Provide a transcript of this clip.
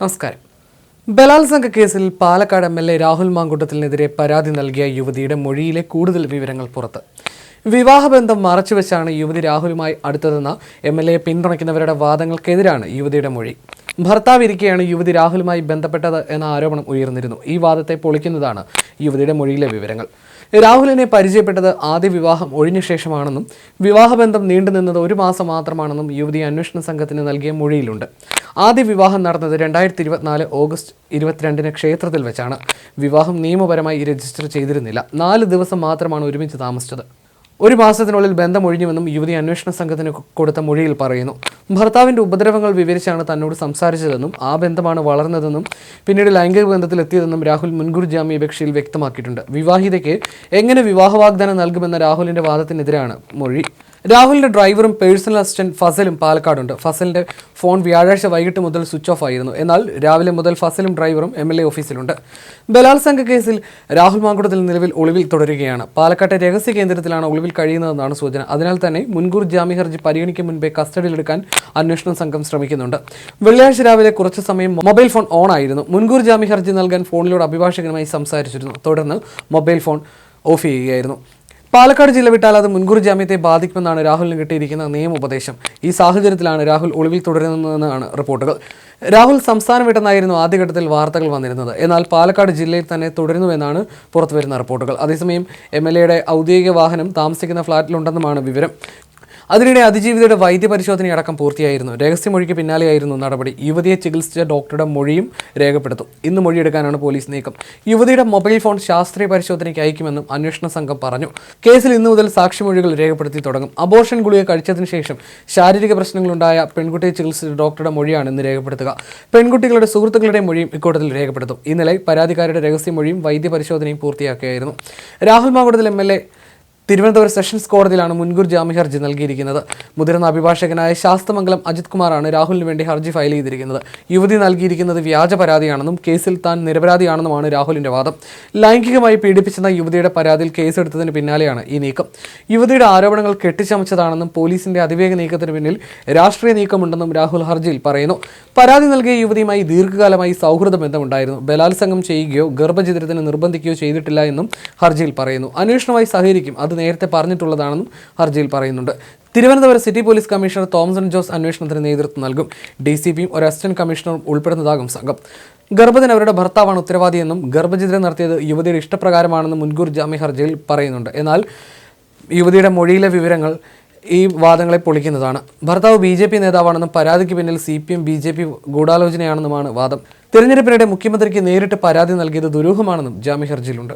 നമസ്കാരം. ബലാത്സംഗ കേസിൽ Palakkad M L A Rahul മാങ്കുട്ടത്തിനെതിരെ പരാതി നൽകിയ യുവതിയുടെ മൊഴിയിലെ കൂടുതൽ വിവരങ്ങൾ പുറത്ത്. വിവാഹബന്ധം മറച്ചുവെച്ചാണ് യുവതി രാഹുലുമായി അടുത്തതെന്ന എം എൽ എ പിന്തുണയ്ക്കുന്നവരുടെ വാദങ്ങൾക്കെതിരാണ് യുവതിയുടെ മൊഴി. ഭർത്താവ് ഇരിക്കെയാണ് യുവതി രാഹുലുമായി ബന്ധപ്പെട്ടത് എന്ന ആരോപണം ഉയർന്നിരുന്നു. ഈ വാദത്തെ പൊളിക്കുന്നതാണ് യുവതിയുടെ മൊഴിയിലെ വിവരങ്ങൾ. രാഹുലിനെ പരിചയപ്പെട്ടത് ആദ്യ വിവാഹം ഒഴിഞ്ഞ ശേഷമാണെന്നും വിവാഹബന്ധം നീണ്ടുനിന്നത് ഒരു മാസം മാത്രമാണെന്നും യുവതി അന്വേഷണ സംഘത്തിന് നൽകിയ മൊഴിയിലുണ്ട്. ആദ്യ വിവാഹം നടന്നത് രണ്ടായിരത്തി ഇരുപത്തിനാല് ഓഗസ്റ്റ് ഇരുപത്തിരണ്ടിന് ക്ഷേത്രത്തിൽ വെച്ചാണ്. വിവാഹം നിയമപരമായി രജിസ്റ്റർ ചെയ്തിരുന്നില്ല. നാല് ദിവസം മാത്രമാണ് ഒരുമിച്ച് താമസിച്ചത്. ഒരു മാസത്തിനുള്ളിൽ ബന്ധം ഒഴിഞ്ഞുവെന്നും യുവതി അന്വേഷണ സംഘത്തിന് കൊടുത്ത മൊഴിയിൽ പറയുന്നു. ഭർത്താവിന്റെ ഉപദ്രവങ്ങൾ വിവരിച്ചാണ് തന്നോട് സംസാരിച്ചതെന്നും ആ ബന്ധമാണ് വളർന്നതെന്നും പിന്നീട് ലൈംഗിക ബന്ധത്തിലെത്തിയതെന്നും രാഹുൽ മുൻകൂർ ജാമ്യാപേക്ഷയിൽ വ്യക്തമാക്കിയിട്ടുണ്ട്. വിവാഹിതയ്ക്ക് എങ്ങനെ വിവാഹ വാഗ്ദാനം നൽകുമെന്ന രാഹുലിന്റെ വാദത്തിനെതിരാണ് മൊഴി. രാഹുലിന്റെ ഡ്രൈവറും പേഴ്സണൽ അസിസ്റ്റന്റ് ഫസലും പാലക്കാടുണ്ട്. ഫസലിന്റെ ഫോൺ വ്യാഴാഴ്ച വൈകിട്ട് മുതൽ സ്വിച്ച് ഓഫ് ആയിരുന്നു. എന്നാൽ രാവിലെ മുതൽ ഫസലും ഡ്രൈവറും എം എൽ എ ഓഫീസിലുണ്ട്. ബലാത്സംഗ കേസിൽ രാഹുൽ മാങ്കുടത്തിൽ നിലവിൽ ഒളിവിൽ തുടരുകയാണ്. പാലക്കാട്ടെ രഹസ്യ കേന്ദ്രത്തിലാണ് ഒളിവിൽ കഴിയുന്നതെന്നാണ് സൂചന. അതിനാൽ തന്നെ മുൻകൂർ ജാമ്യ ഹർജി പരിഗണിക്കും മുൻപേ കസ്റ്റഡിയിലെടുക്കാൻ അന്വേഷണ സംഘം ശ്രമിക്കുന്നുണ്ട്. വെള്ളിയാഴ്ച രാവിലെ കുറച്ചു സമയം മൊബൈൽ ഫോൺ ഓൺ ആയിരുന്നു. മുൻകൂർ ജാമ്യ ഹർജി നൽകാൻ ഫോണിലൂടെ അഭിഭാഷകനുമായി സംസാരിച്ചിരുന്നു. തുടർന്ന് മൊബൈൽ ഫോൺ ഓഫ് ചെയ്യുകയായിരുന്നു. പാലക്കാട് ജില്ല വിട്ടാൽ അത് മുൻകൂർ ജാമ്യത്തെ ബാധിക്കുമെന്നാണ് രാഹുലിന് കിട്ടിയിരിക്കുന്ന നിയമോപദേശം ഈ സാഹചര്യത്തിലാണ് രാഹുൽ ഒളിവിൽ തുടരുന്നതെന്നാണ് റിപ്പോർട്ടുകൾ. രാഹുൽ സംസ്ഥാനം വിട്ടെന്നായിരുന്നു ആദ്യഘട്ടത്തിൽ വാർത്തകൾ വന്നിരുന്നത്. എന്നാൽ പാലക്കാട് ജില്ലയിൽ തന്നെ തുടരുന്നുവെന്നാണ് പുറത്തുവരുന്ന റിപ്പോർട്ടുകൾ. അതേസമയം എം എൽ ഔദ്യോഗിക വാഹനം താമസിക്കുന്ന ഫ്ളാറ്റിലുണ്ടെന്നുമാണ് വിവരം. അതിനിടെ അതിജീവിതയുടെ വൈദ്യപരിശോധനയടക്കം പൂർത്തിയായിരുന്നു. രഹസ്യമൊഴിക്ക് പിന്നാലെയായിരുന്നു നടപടി. യുവതിയെ ചികിത്സിച്ച ഡോക്ടറുടെ മൊഴിയും രേഖപ്പെടുത്തും. ഇന്ന് മൊഴിയെടുക്കാനാണ് പോലീസ് നീക്കം. യുവതിയുടെ മൊബൈൽ ഫോൺ ശാസ്ത്രീയ പരിശോധനയ്ക്ക് അയക്കുമെന്നും അന്വേഷണ സംഘം പറഞ്ഞു. കേസിൽ ഇന്നു മുതൽ സാക്ഷിമൊഴികൾ രേഖപ്പെടുത്തി തുടങ്ങും. അബോർഷൻ ഗുളിക കഴിച്ചതിന് ശേഷം ശാരീരിക പ്രശ്നങ്ങളുണ്ടായ പെൺകുട്ടിയെ ചികിത്സിച്ച ഡോക്ടറുടെ മൊഴിയാണ് ഇന്ന് രേഖപ്പെടുത്തുക. പെൺകുട്ടികളുടെ സുഹൃത്തുക്കളുടെ മൊഴിയും ഇക്കൂട്ടത്തിൽ രേഖപ്പെടുത്തും. ഇന്നലെ പരാതിക്കാരുടെ രഹസ്യമൊഴിയും വൈദ്യപരിശോധനയും പൂർത്തിയാക്കുകയായിരുന്നു Rahul Mamkootathil M L A Thiruvananthapuram sessions കോടതിയിലാണ് മുൻകൂർ ജാമ്യ ഹർജി നൽകിയിരിക്കുന്നത്. മുതിർന്ന അഭിഭാഷകനായ ശാസ്തമംഗലം അജിത് കുമാറാണ് രാഹുലിന് വേണ്ടി ഹർജി ഫയൽ ചെയ്തിരിക്കുന്നത്. യുവതി നൽകിയിരിക്കുന്നത് വ്യാജ പരാതിയാണെന്നും കേസിൽ താൻ നിരപരാധിയാണെന്നുമാണ് രാഹുലിന്റെ വാദം. ലൈംഗികമായി പീഡിപ്പിച്ചെന്ന യുവതിയുടെ പരാതിയിൽ കേസെടുത്തതിന് പിന്നാലെയാണ് ഈ നീക്കം. യുവതിയുടെ ആരോപണങ്ങൾ കെട്ടിച്ചമച്ചതാണെന്നും പോലീസിന്റെ അതിവേഗ നീക്കത്തിന് പിന്നിൽ രാഷ്ട്രീയ നീക്കമുണ്ടെന്നും രാഹുൽ ഹർജിയിൽ പറയുന്നു. പരാതി നൽകിയ യുവതിയുമായി ദീർഘകാലമായി സൗഹൃദ ബന്ധമുണ്ടായിരുന്നു ബലാത്സംഗം ചെയ്യുകയോ ഗർഭചിത്രത്തിന് നിർബന്ധിക്കുകയോ ചെയ്തിട്ടില്ല എന്നും ഹർജിയിൽ പറയുന്നു. അന്വേഷണമായി സഹകരിക്കും അത് നേരത്തെ പറഞ്ഞിട്ടുള്ളതാണെന്നും ഹർജിയിൽ പറയുന്നുണ്ട്. Thiruvananthapuram city police commissioner Thomson Jose അന്വേഷണത്തിന് നേതൃത്വം നൽകും. ഡി സി പിയും ഒരു അസിസ്റ്റന്റ് കമ്മീഷണറും ഉൾപ്പെടുന്നതാകും സംഘം. ഗർഭത്തിന് അവരുടെ ഭർത്താവാണ് ഉത്തരവാദിയെന്നും ഗർഭചിത്രം നടത്തിയത് യുവതിയുടെ ഇഷ്ടപ്രകാരമാണെന്നും മുൻകൂർ ജാമ്യ ഹർജിയിൽ പറയുന്നുണ്ട്. എന്നാൽ യുവതിയുടെ മൊഴിയിലെ വിവരങ്ങൾ ഈ വാദങ്ങളെ പൊളിക്കുന്നതാണ്. ഭർത്താവ് ബി ജെ പി നേതാവാണെന്നും പരാതിക്ക് പിന്നിൽ C P M B J P ഗൂഢാലോചനയാണെന്നുമാണ് വാദം. തിരഞ്ഞെടുപ്പിനിടെ മുഖ്യമന്ത്രിക്ക് നേരിട്ട് പരാതി നൽകിയത് ദുരൂഹമാണെന്നും ജാമ്യ ഹർജിയിലുണ്ട്.